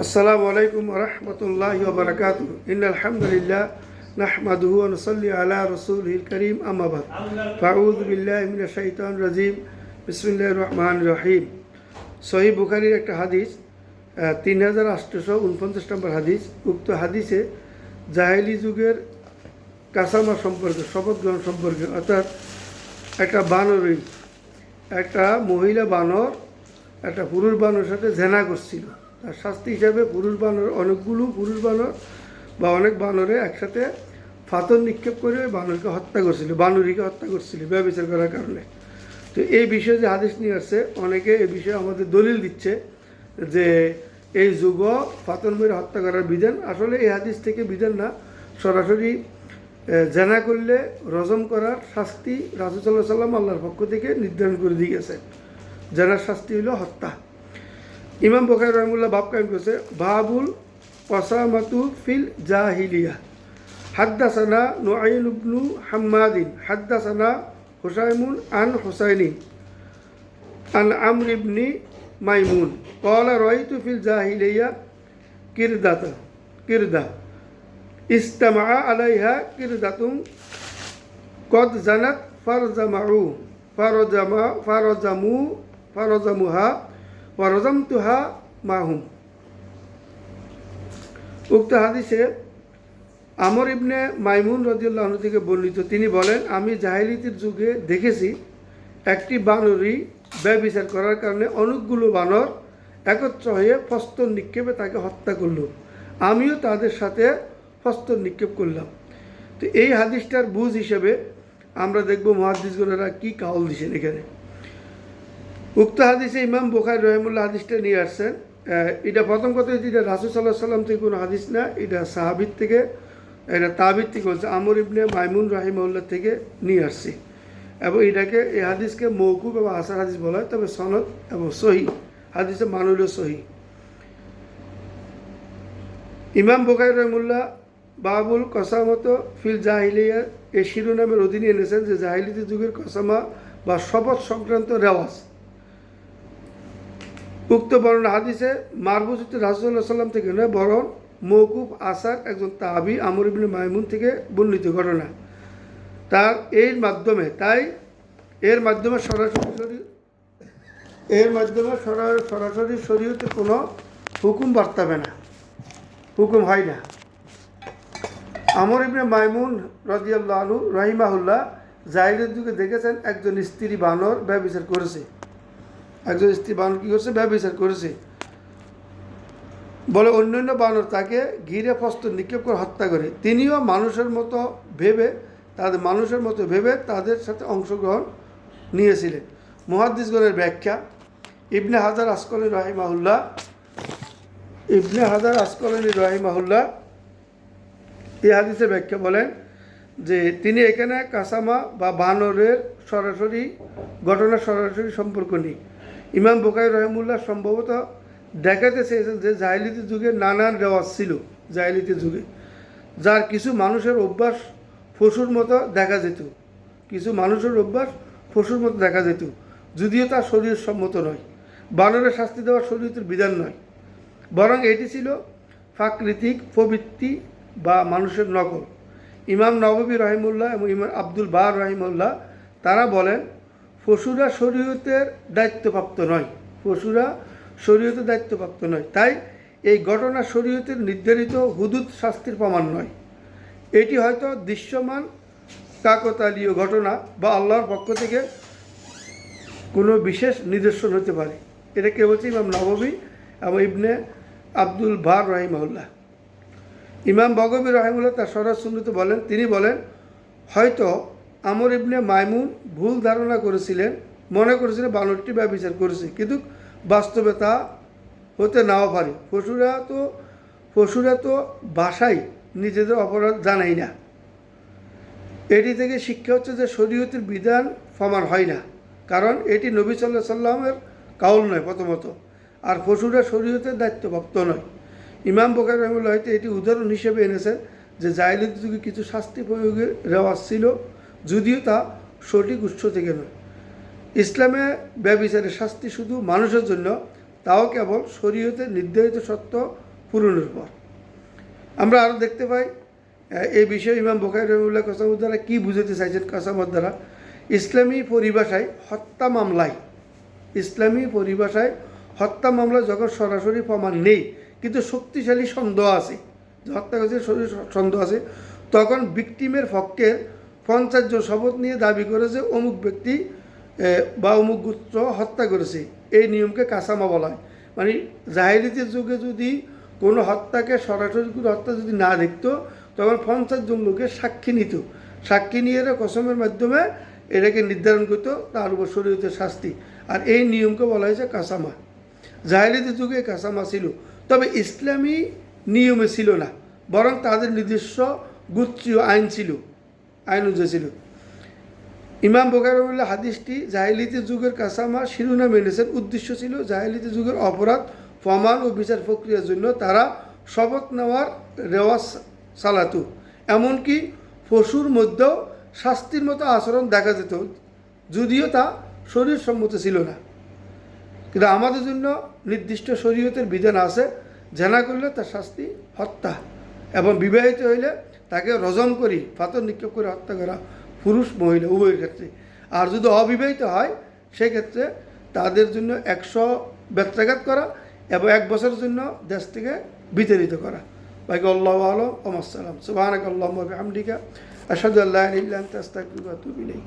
আসসালামু আলাইকুম রহমতুল্লাহ বারকাত আলহামদুলিল্লাহ নাহমাদহু নসল্লি আলা রসুল করিম আমাবাদ ফাউদ বিল্লাহমিন শৈতান রাজিম। বিসমুল্লাহ রহমান রহিম। সহি বুখারির একটা হাদিস তিন হাজার আটশোশো উনপঞ্চাশ নম্বর হাদিস। উক্ত হাদিসে জাহেলি যুগের কাসামা সম্পর্কে, শপথ গ্রহণ সম্পর্কে, অর্থাৎ একটা বানরই একটা মহিলা বানর, একটা পুরুষ বানর সাথে জেনা করছিল। তার শাস্তি হিসাবে পুরুষ বানর, অনেকগুলো পুরুষ বানর বা অনেক বানরে একসাথে ফাতর নিক্ষেপ করে বানরকে হত্যা করছিল, বানরীকে হত্যা করছিল ব্যবচার করার কারণে। তো এই বিষয়ে যে আদেশ নিয়ে আসছে, অনেকে এই বিষয়ে আমাদের দলিল দিচ্ছে যে এই যুগ ফাতন মেরে হত্যা করার বিধান। আসলে এই হাদিস থেকে বিধান না, সরাসরি জেনা করলে রজম করার শাস্তি রাসুসাল্লাহ সাল্লাম আল্লাহর পক্ষ থেকে নির্ধারণ করে দিয়ে গেছে। জেনার শাস্তি হলো হত্যা। ইমাম বখাই রহমুল্লাহ বাব কায়েম করেছে, বাবুল ওয়াসামাতু ফিল জাহিলিয়া। হাদ্দাসানা নুআইন ইবনু হাম্মাদিন, হাদ্দাসানা হুসাইমুন আন হুসাইনিন, আন আমর মাইমুন। কলা রয়তু ফিল জাহিলিয়া কিরদাতা, কিরদা। ইস্তামা আলাইহা কিরদাতুম কদ জানাত ফারজামাউ, ফারজামা, ফারজামু, ফারজামুহা। ওয়ারজামতুহা মাহুম। উক্ত হাদিসে আমর ইবনে মাইমুন রদিউল্লাহ থেকে বর্ণিত, তিনি বলেন, আমি জাহিলিতির যুগে দেখেছি একটি বানরই ব্যবচার করার কারণে অনেকগুলো বানর একত্র হয়ে ফস্তর নিক্ষেপে তাকে হত্যা করল। আমিও তাদের সাথে ফস্তর নিক্ষেপ করলাম। তো এই হাদিসটার বুঝ হিসেবে আমরা দেখব মহাদিসগণেরা কী কাউল দিছেন এখানে। উক্ত হাদিসে ইমাম বুখারি রহিমুল্লাহ হাদিসটা নিয়ে আসছেন। এটা প্রথম কথা এটা রাসুল সাল্লাহ সাল্লাম থেকে কোনো হাদিস না, এটা সাহাবিদ থেকে, এটা তাবিদ থেকে বলছে আমর ইবনে মাইমুন রাহিমউল্লাহ থেকে নিয়ে আসছি। এবং এটাকে এই হাদিসকে মৌকুব এবং আসার হাদিস বলা হয়, তবে সনদ এবং সহি, হাদিসে মানুল সহি। ইমাম বুখারি রহমুল্লাহ বাবুল কসামত ফিল জাহিলিয়া এই শিরোনামের অধীনে এনেছেন যে জাহিলিতি যুগের কসামা বা শপথ সংক্রান্ত রেওয়াজ। উক্ত বর্ণনা হাদিসে মারবুজুত রাসুল্লাহ সাল্লাম থেকে নয় বরং মৌকুফ আসার একজন তাবি আমর ইবনে মাইমুন থেকে বর্ণিত ঘটনা। তার এর মাধ্যমে, তাই এর মাধ্যমে সরাসরি এর মাধ্যমে সরা- সরাসরি শরীয়তে কোনো হুকুম বার্তাবে না। হুকুম হয় না। আমর ইবনে মাইমুন রদিয়াল্লাহ আলু রহিমাহুল্লাহ জাহিরের যুগে দেখেছেন একজন স্ত্রী বানর ব্যবচার করেছে। একজন স্ত্রী বানর কী করছে? ব্যবচার করেছে। বলে অন্যান্য বানর তাকে ঘিরে ফস্ত নিক্ষেপ করে হত্যা করে। তিনিও মানুষের মতো ভেবে, তাদের মানুষের মতো ভেবে তাদের সাথে অংশগ্রহণ নিয়েছিলেন। মহাদিসগণের ব্যাখ্যা, ইবনে হাজার আসকলি রাহিমাহুল্লাহ, ইবনে হাজার আসকলি রাহিমাহুল্লাহ এই হাদিসের ব্যাখ্যা বলেন যে তিনি এখানে কাসামা বা বানরের সরাসরি, ঘটনার সরাসরি সম্পর্ক নেই। ইমাম বোকাই রহমুল্লাহ সম্ভবত দেখাতে চেয়েছেন যে জাহিলিতি যুগে নানান রেওয়াজ ছিল জাহিলিতি যুগে, যার কিছু মানুষের অভ্যাস ফসুর মতো দেখা যেত, কিছু মানুষের অভ্যাস ফসুর মতো দেখা যেত, যদিও তা শরীর সম্মত নয়, বানরের শাস্তি দেওয়া শরীরের বিধান নয়, বরং এটি ছিল প্রাকৃতিক প্রবৃত্তি বা মানুষের নকল। ইমাম নববী রহিমুল্লাহ এবং ইমাম আব্দুল বাহ রহিমুল্লাহ তারা বলেন পশুরা শরীয়তের দায়িত্বপ্রাপ্ত নয়। পশুরা শরীয়তের দায়িত্বপ্রাপ্ত নয়। তাই এই ঘটনা শরীয়তের নির্ধারিত হুদুদ শাস্তির প্রমাণ নয়। এটি হয়তো দৃশ্যমান, কাকতালীয় ঘটনা বা আল্লাহর পক্ষ থেকে কোনো বিশেষ নিদর্শন হতে পারে। এটা কে বলছে? ইমাম নববী এবং ইবনে আব্দুল ভার রহিমউল্লাহ ইমাম বগবী রহিমুল্লাহ তার সরাজ সুন্নতে বলেন, তিনি বলেন, হয়তো আমর ইবনে মাইমুন ভুল ধারণা করেছিলেন, মনে করেছিলেন বানরটি ব্যবচার করেছে, কিন্তু বাস্তবে তা হতে নাও পারে। পশুরা তো পশুরা তো বাসায় নিজেদের অপরাধ জানাই না। এটি থেকে শিক্ষা হচ্ছে যে শরীয়তের বিধান প্রমাণ হয় না, কারণ এটি নবী সাল্লাহ সাল্লামের কাউল নয় প্রথমত, আর পশুরা শরীয়তের দায়িত্বপ্রাপ্ত নয়। ইমাম বকার রহমুল্লাহ হয়তো এটি উদাহরণ হিসেবে এনেছেন যে জাহিলিত যুগে কিছু শাস্তি প্রয়োগের রেওয়াজ ছিল যদিও তা সঠিক উৎস থেকে নয়। ইসলামে ব্যবিচারের শাস্তি শুধু মানুষের জন্য, তাও কেবল শরীয়তে নির্ধারিত সত্য পূরণের পর। আমরা আরও দেখতে পাই এই বিষয়ে ইমাম বোখাই রহমুল্লাহ কাসামুদ দ্বারা কী বুঝাতে চাইছেন কাসামত দ্বারা ইসলামী পরিভাষায় হত্যা মামলায়। ইসলামী পরিভাষায় হত্যা মামলা যখন সরাসরি প্রমাণ নেই, কিন্তু শক্তিশালী সন্দেহ আছে হত্যা করেছে সন্দেহ আছে, তখন ভিকটিমের পক্ষের পঞ্চাশ জন শপথ নিয়ে দাবি করে যে অমুক ব্যক্তি বা অমুক গোত্র হত্যা করেছে। এই নিয়মকে কাসামা বলা হয়। মানে জাহিলিতের যুগে যদি কোনো হত্যাকে সরাসরি কোনো হত্যা যদি না দেখতো, তখন পঞ্চাশ জন লোকের সাক্ষী নিত। সাক্ষী নিয়ে এরা কসমের মাধ্যমে এটাকে নির্ধারণ করতো, তার উপর শরীয়তের শাস্তি। আর এই নিয়মকে বলা হয়েছে কাসামা। জাহেলিদের যুগে কাসামা ছিল। তবে ইসলামী নিয়মে ছিল না, বরং তাদের নিজস্ব গুচ্ছীয় আইন ছিল। আইন অনুযায়ী ছিল। ইমাম বোকারুল্লাহ হাদিসটি জাহিলিতে যুগের কাসামা শিরোনামে এনেছেন। উদ্দেশ্য ছিল জাহিলিতে যুগের অপরাধ, প্রমাণ ও বিচার প্রক্রিয়ার জন্য তারা শপথ নেওয়ার রেওয়াজ চালাতো। এমনকি পশুর মধ্যেও শাস্তির মতো আচরণ দেখা যেত, যদিও তা শরীর সম্মত ছিল না। কিন্তু আমাদের জন্য নির্দিষ্ট শরীয়তের বিধান আছে জেনা করলে তার শাস্তি হত্যা এবং বিবাহিত হইলে তাকে রজম করি পাথর নিক্ষেপ করে হত্যা করা পুরুষ, মহিলা, উভয়ের ক্ষেত্রে। আর যদি অবিবাহিত হয়, সেক্ষেত্রে তাদের জন্য একশো ব্যত্রাঘাত করা এবং এক বছরের জন্য দেশ থেকে বিতাড়িত করা। বাকি আল্লাহ আলম ওমাসালাম সুবাহ আল্লাহ আসাদুল্লাহ আস্তাকুবাতুবিলাই